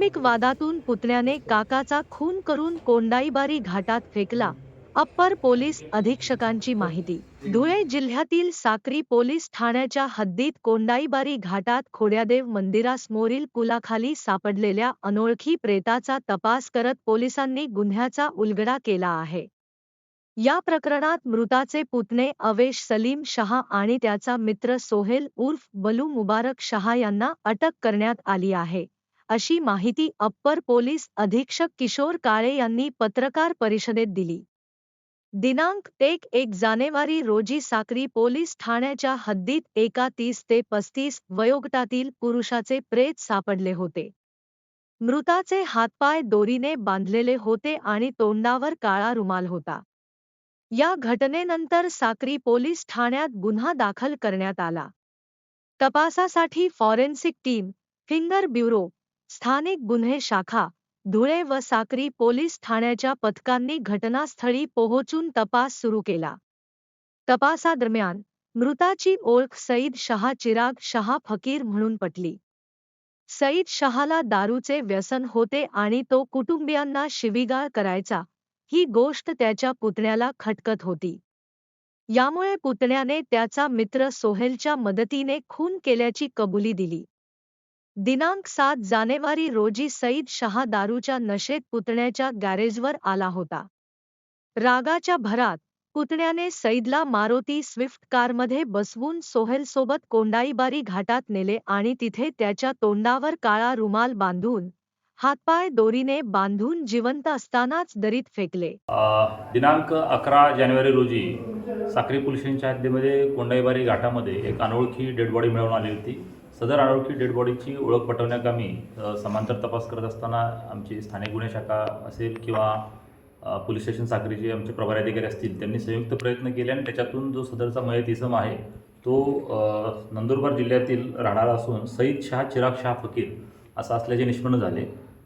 कौटुंबिक वादातून पुतण्याने काकाचा खून करून कोंडाईबारी घाटात फेकला अप्पर पोलीस अधीक्षकांची माहिती. धुळे जिल्ह्यातील साक्री पोलीस ठाण्याच्या हद्दीत कोंडाईबारी घाटात खोड्यादेव मंदिरासमोरील पुलाखाली सापडलेल्या अनोळखी प्रेताचा तपास करत पोलिसांनी गुन्ह्याचा उलगडा केला आहे. या प्रकरणात मृताचे पुतणे अवेश सलीम शहा आणि त्याचा मित्र सोहेल उर्फ बलू मुबारक शहा यांना अटक करण्यात आली आहे. अशी माहिती अप्पर पोलीस अधीक्षक किशोर काळे यांनी पत्रकार परिषदेत दिली. दिनांक एक एक जानेवारी रोजी साक्री पोलीस ठाण्याच्या हद्दीत एका तीस ते पस्तीस वयोगटातील पुरुषाचे प्रेत सापडले होते. मृताचे हातपाय दोरीने बांधलेले होते आणि तोंडावर काळा रुमाल होता. या घटनेनंतर साक्री पोलीस ठाण्यात गुन्हा दाखल करण्यात आला. तपासासाठी फॉरेन्सिक टीम फिंगर ब्युरो स्थानिक गुन्हे शाखा धुळे व साक्री पोलीस ठाण्याच्या पथकांनी घटनास्थळी पोहोचून तपास सुरू केला. तपासादरम्यान मृताची ओळख सईद शहा चिराग शहा फकीर म्हणून पटली. सईद शहाला दारूचे व्यसन होते आणि तो कुटुंबियांना शिवीगाळ करायचा ही गोष्ट त्याच्या पुतण्याला खटकत होती. यामुळे पुतण्याने त्याचा मित्र सोहेलच्या मदतीने खून केल्याची कबुली दिली. दिनांक सात जानेवारी रोजी सईद शहा दारूच्या नशेत पुतण्याच्या गॅरेजवर आला होता. रागाच्या भरात पुतण्याने सईदला मारुती स्विफ्ट कारमध्ये बसवून सोहेलसोबत कोंडाईबारी घाटात नेले आणि तिथे त्याच्या तोंडावर काळा रुमाल बांधून हातपाय दोरीने बांधून जिवंत असतानाच दरीत फेकले. दिनांक अकरा जानेवारी रोजी साक्री पोलिसांच्या हद्दीमध्ये कोंडाईबारी घाटामध्ये एक अनोळखी डेड बॉडी मिळवून आली होती. सदर आरोपी डेड बॉडीची ओळख पटवण्याकामी समांतर तपास करत असताना आमची स्थानिक गुन्हे शाखा असेल किंवा पोलीस स्टेशन साखरेचे आमचे प्रभारी अधिकारी असतील त्यांनी संयुक्त प्रयत्न केले आणि त्याच्यातून जो सदरचा मयत इसम आहे तो नंदुरबार जिल्ह्यातील राहणारा असून सईद शहा चिराग शाह फकीर असं असल्याचे निष्पन्न झाले.